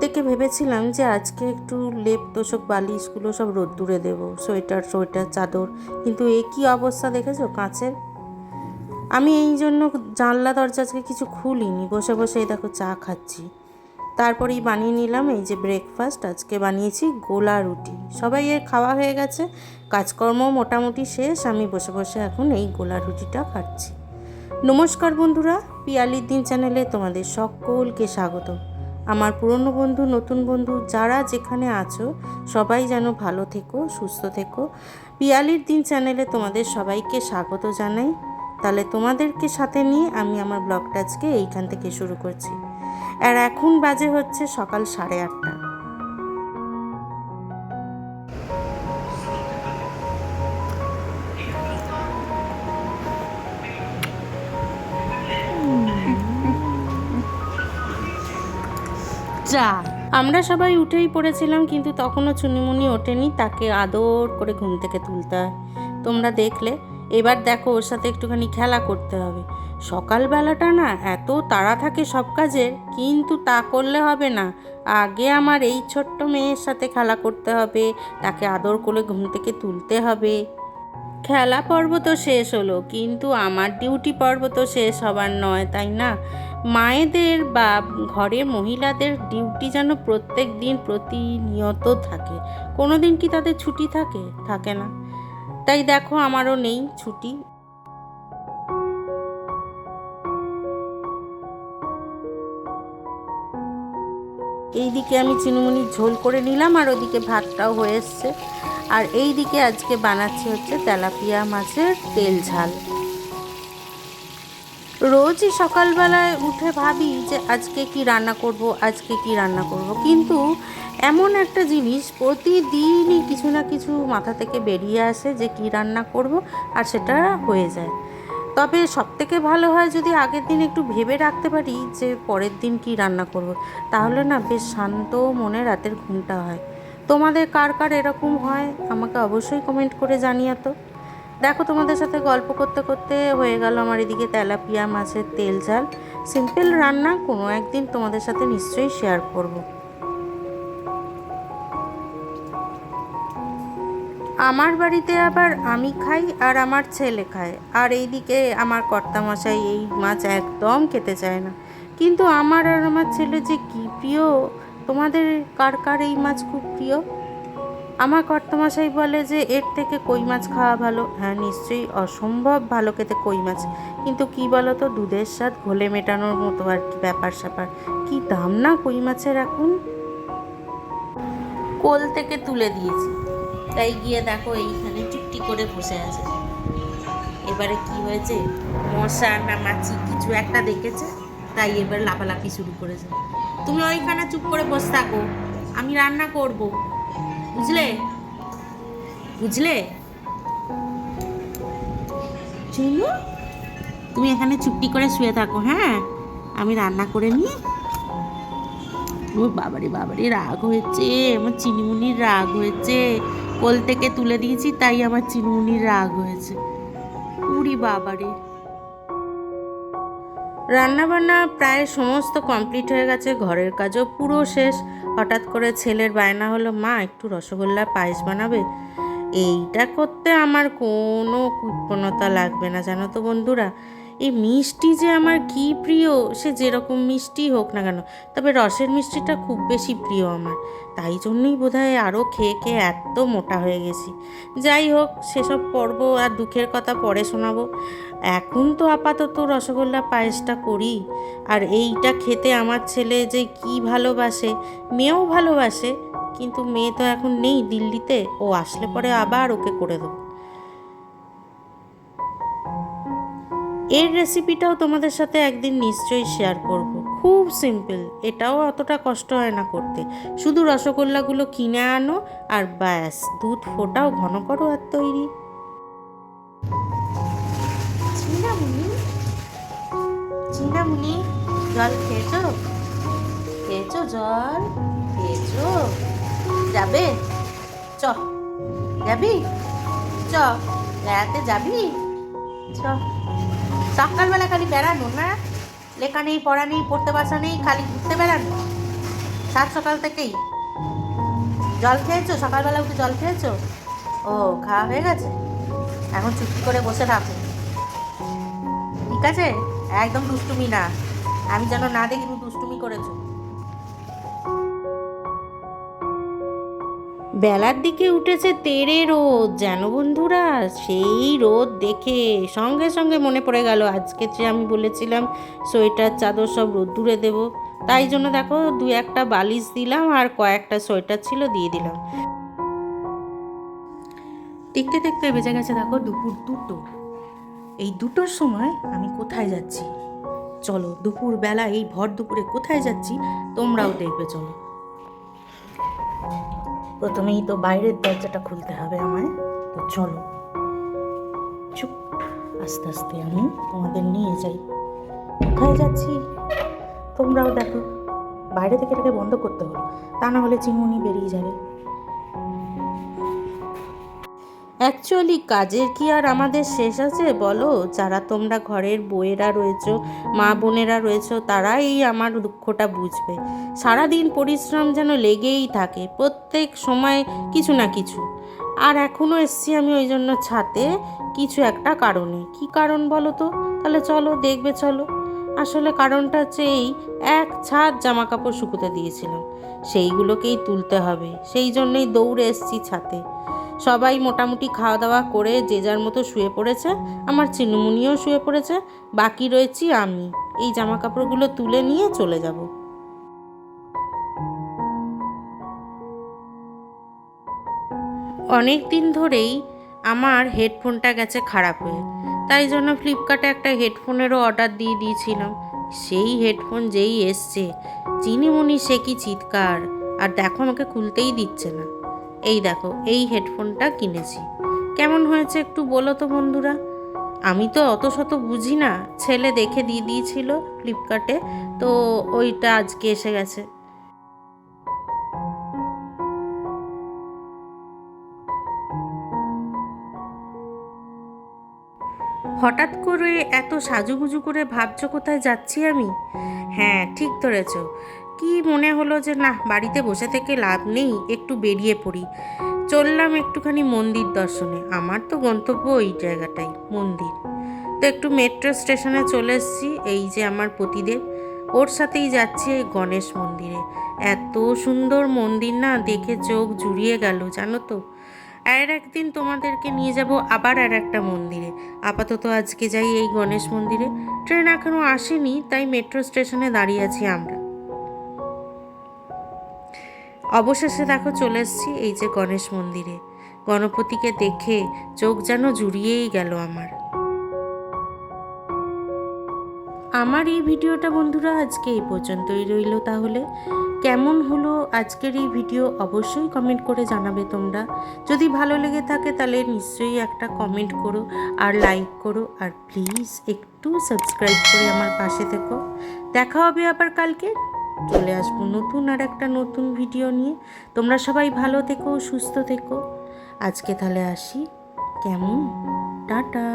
দেখে ভেবেছিলাম যে আজকে একটু লেপ তোষক বালিশগুলো সব রোদ দূরে দেবো, সোয়েটার সোয়েটার, চাদর। কিন্তু এ কী অবস্থা দেখেছ, কাঁচের? আমি এই জন্য জানলা দরজা আজকে কিছু খুলিনি, বসে বসে দেখো চা খাচ্ছি। তারপরেই বানিয়ে নিলাম এই যে ব্রেকফাস্ট আজকে বানিয়েছি গোলা রুটি। সবাই এর খাওয়া হয়ে গেছে, কাজকর্ম মোটামুটি শেষ, আমি বসে বসে এখন এই গোলা রুটিটা খাচ্ছি। নমস্কার বন্ধুরা, পিয়ালির দিন চ্যানেলে তোমাদের সকলকে স্বাগত আমার পুরনো বন্ধু, নতুন বন্ধু, যারা যেখানে আছো, সবাই যেন ভালো থেকো, সুস্থ থেকো। পিয়ালির দিন চ্যানেলে তোমাদের সবাইকে স্বাগত জানাই। তাহলে তোমাদেরকে সাথে নিয়ে আমি আমার ব্লগটা আজকে এইখান থেকে শুরু করছি। আর এখন বাজে হচ্ছে সকাল সাড়ে আটটা। যা আমরা সবাই উঠেই পড়েছিলাম, কিন্তু তখনও চুনিমুনি ওঠেনি। তাকে আদর করে ঘুম থেকে তুলতে হয়। তোমরা দেখলে, এবার দেখো ওর সাথে একটুখানি খেলা করতে হবে। সকালবেলাটা না এত তাড়া থাকে সব কাজের, কিন্তু তা করলে হবে না। আগে আমার এই ছোট্ট মেয়ের সাথে খেলা করতে হবে, তাকে আদর করে ঘুম থেকে তুলতে হবে। খেলা পর্ব তো শেষ হলো, কিন্তু আমার ডিউটি পর্ব তো শেষ হবার নয়, তাই না? মায়েদের বা ঘরে মহিলাদের ডিউটি যেন প্রত্যেক দিন প্রতিনিয়ত থাকে। কোনো দিন কি তাদের ছুটি থাকে? থাকে না। তাই দেখো আমারও নেই ছুটি। এইদিকে আমি চিনুমুনির ঝোল করে নিলাম আর ওদিকে ভাতটাও হয়ে এসছে। আর এই দিকে আজকে বানাচ্ছি হচ্ছে তেলাপিয়া মাছের তেল ঝাল। রোজই সকালবেলায় উঠে ভাবি যে আজকে কি রান্না করব, আজকে কি রান্না করব। কিন্তু এমন একটা জিনিস প্রতিদিনই কিছু না কিছু মাথা থেকে বেরিয়ে আসে যে কি রান্না করব আর সেটা হয়ে যায়। তবে সব থেকে ভালো হয় যদি আগের দিন একটু ভেবে রাখতে পারি যে পরের দিন কি রান্না করব, তাহলে না বেশ শান্ত মনে রাতের ঘুমটা হয়। তোমাদের কার কার এরকম হয় আমাকে অবশ্যই কমেন্ট করে জানিয়ে তো। দেখো, তোমাদের সাথে গল্প করতে করতে হয়ে গেল আমার এদিকে তেলাপিয়া, মাছের তেল ঝাল। সিম্পল রান্না, কোনো একদিন তোমাদের সাথে নিশ্চয়ই শেয়ার করব। আমার বাড়িতে আবার আমি খাই আর আমার ছেলে খায়। আর এইদিকে আমার কর্তামশাই এই মাছ একদম খেতে চায় না। কিন্তু আমার আর আমার ছেলে যে কী প্রিয়? তোমাদের কার কার এই মাছ খুব প্রিয়? আমার কর্তামশাই বলে যে, এর থেকে কই মাছ খাওয়া ভালো? হ্যাঁ নিশ্চয়ই অসম্ভব ভালো খেতে কই মাছ। কিন্তু কি বলো তো দুধের স্বাদ ঘোলে মেটানোর মতো আর কি ব্যাপার স্যাপার। কি দাম না কই মাছের এখন? কোল থেকে তুলে দিয়েছি। তাই গিয়ে দেখো এইখানে চুপটি করে বসে আছে। এবারে কি হয়েছে? মশা না মাছি কিছু একটা দেখেছে, তাই এবার লাফালাফি শুরু করেছে। তুমি ওইখানে চুপ করে বসে থাকো। আমি রান্না করব। বুঝলে? বুঝলে? চুনু তুমি এখানে চুপটি করে শুয়ে থাকো হ্যাঁ? আমি রান্না করে নিই। ও বাবারে বাবারে, রাগ হয়েছে। আমার চিনিমুনির রাগ হয়েছে। কোল থেকে তুলে দিয়েছি, তাই আমার চিনিমুনির রাগ হয়েছে। উড়ি বাবারে। রান্নাবান্না প্রায় সমস্ত কমপ্লিট হয়ে গেছে, ঘরের কাজও পুরো শেষ। হঠাৎ করে ছেলের বায়না হলো, মা, একটু রসগোল্লা পায়েস বানাবে? এইটা করতে আমার কোনো কৃপণতা লাগবে না, জানো তো বন্ধুরা। এই মিষ্টি যে আমার কি প্রিয়, সে যেরকম মিষ্টি হোক না কেন, তবে রসের মিষ্টিটা খুব বেশি প্রিয় আমার। তাই জন্যই বোধহয় আরও খেয়ে খেয়ে এত মোটা হয়ে গেছি। যাই হোক, সেসব পর্ব আর দুঃখের কথা পরে শোনাবো। এখন তো আপাতত রসগোল্লা পায়েসটা করি, আর এইটা খেতে আমার ছেলে যে কি ভালোবাসে, মেয়েও ভালোবাসে, কিন্তু মেয়ে তো এখন নেই দিল্লিতে, ও আসলে পরে আবার ওকে করে দেবো। এর রেসিপিটাও তোমাদের সাথে একদিন নিশ্চয়ই শেয়ার করব। খুব সিম্পল এটাও অতটা কষ্ট হয় না করতে। শুধু রসগোল্লাগুলো কিনে আনো আর ব্যাস, দুধ ফোটাও ঘন করো আর তৈরি। চিনামুনি, জল খেয়েছো? খেয়েছো জল? খেয়েছো? যাবে? চ, যাবি? চ, বেড়াতে যাবি? চ। সকালবেলা খালি বেড়ানো না লেখা নেই, পড়া নেই, পড়তে বাসা নেই, খালি ঘুরতে বেড়ানো। সাত সকাল থেকেই। জল খেয়েছো? সকালবেলা উঠে জল খেয়েছো? ও, খাওয়া হয়ে গেছে? এখন চুপটি করে বসে থাকো। ঠিক আছে? একদম দুষ্টুমি না। আমি যেন না দেখি তুমি দুষ্টুমি করেছ। বেলার দিকে উঠেছে তেরে রোদ, যেন বন্ধুরা সেই রোদ দেখে সঙ্গে সঙ্গে মনে পড়ে গেল, আজকে যে আমি বলেছিলাম সোয়েটার, চাদর সব রোদ্দুরে দেবো। তাই জন্য দেখো দু একটা বালিশ দিলাম আর কয়েকটা সোয়েটার ছিল দিয়ে দিলাম। দেখতে দেখতে বেজে গেছে দেখো দুপুর দুটো। এই দুটোর সময় আমি কোথায় যাচ্ছি? চলো দুপুর বেলা এই ভর দুপুরে কোথায় যাচ্ছি তোমরাও দেখবে, চলো। প্রথমেই তো বাইরের দরজাটা খুলতে হবে আমায়। তো চলো। চুপ। আস্তে আস্তে আমি তোমাদের নিয়ে যাই। কোথায় যাচ্ছি? তোমরাও দেখো। বাইরে থেকে এটাকে বন্ধ করতে হলো। তা না হলে চিমুনি বেরিয়ে যাবে। অ্যাকচুয়ালি কাজের কি আর আমাদের শেষ আছে বলো? যারা তোমরা ঘরের বউয়েরা রয়েছো, মা বোনেরা রয়েছো, তারাই এই আমার দুঃখটা বুঝবে। সারাদিন পরিশ্রম যেন লেগেই থাকে, প্রত্যেক সময় কিছু না কিছু। আর এখনও এসছি আমি ওই জন্য ছাতে, কিছু একটা কারণে। কি কারণ বলো তো? তাহলে চলো, দেখবে চলো। আসলে কারণটা হচ্ছে এই, এক ছাদ জামা কাপড় শুকোতে দিয়েছিলাম। সেইগুলোকেই তুলতে হবে। সেই জন্যই দৌড়ে এসছি ছাতে। সবাই মোটামুটি খাওয়া দাওয়া করে যে যার মতো শুয়ে পড়েছে, আমার চিনুমুনিও শুয়ে পড়েছে, বাকি রয়েছি আমি। এই জামা কাপড়গুলো তুলে নিয়ে চলে যাব। অনেক দিন ধরেই আমার হেডফোনটা গেছে খারাপ হয়ে। তাই জন্য ফ্লিপকার্টে একটা হেডফোনেরও অর্ডার দিয়ে দিয়েছিলাম। সেই হেডফোন যেই এসছে চিনিমুনি সে কি চিৎকার? আর দেখো আমাকে খুলতেই দিচ্ছে না। এই দেখো, এই হেডফোনটা কিনেছি। কেমন হয়েছে একটু বলো তো বন্ধুরা। আমি তো অত শত বুঝি না, ছেলে দেখে দিয়ে দিয়েছিল ফ্লিপকার্টে, তো ওইটা আজকে এসে গেছে। হঠাৎ করে এত সাজুগুজু করে ভাবছ কোথায় যাচ্ছি আমি? হ্যাঁ ঠিক ধরেছ। কি মনে হলো যে না, বাড়িতে বসে থেকে লাভ নেই, একটু বেরিয়ে পড়ি। চললাম একটুখানি মন্দির দর্শনে। আমার তো গন্তব্য ওই জায়গাটাই, মন্দির। তো একটু মেট্রো স্টেশনে চলে এসেছি, এই যে আমার পতিদেব। ওর সাথেই যাচ্ছি এই গণেশ মন্দিরে। এত সুন্দর মন্দির না, দেখে চোখ জুড়িয়ে গেল, জানো তো। আর একদিন তোমাদেরকে নিয়ে যাব আবার আর একটা মন্দিরে। আপাতত আজকে যাই এই গণেশ মন্দিরে। ট্রেন এখনও আসেনি, তাই মেট্রো স্টেশনে দাঁড়িয়ে আছি আমরা। অবশেষে দেখো চলে এসেছি এই যে গণেশ মন্দিরে। গণপতিকে দেখে চোখ যেন জুড়িয়েই গেল আমার। আমার এই ভিডিওটা বন্ধুরা আজকে এই পর্যন্তই রইল তাহলে। কেমন হলো আজকের এই ভিডিও অবশ্যই কমেন্ট করে জানাবে তোমরা। যদি ভালো লেগে থাকে তাহলে নিশ্চয়ই একটা কমেন্ট করো আর লাইক করো আর প্লিজ একটু সাবস্ক্রাইব করে আমার পাশে থেকো। দেখা হবে আবার কালকে। চলে আসব নতুন আর একটা নতুন ভিডিও নিয়ে। তোমরা সবাই ভালো থেকো, সুস্থ থেকো। আজকে তাহলে আসি। কেমন? টাটা।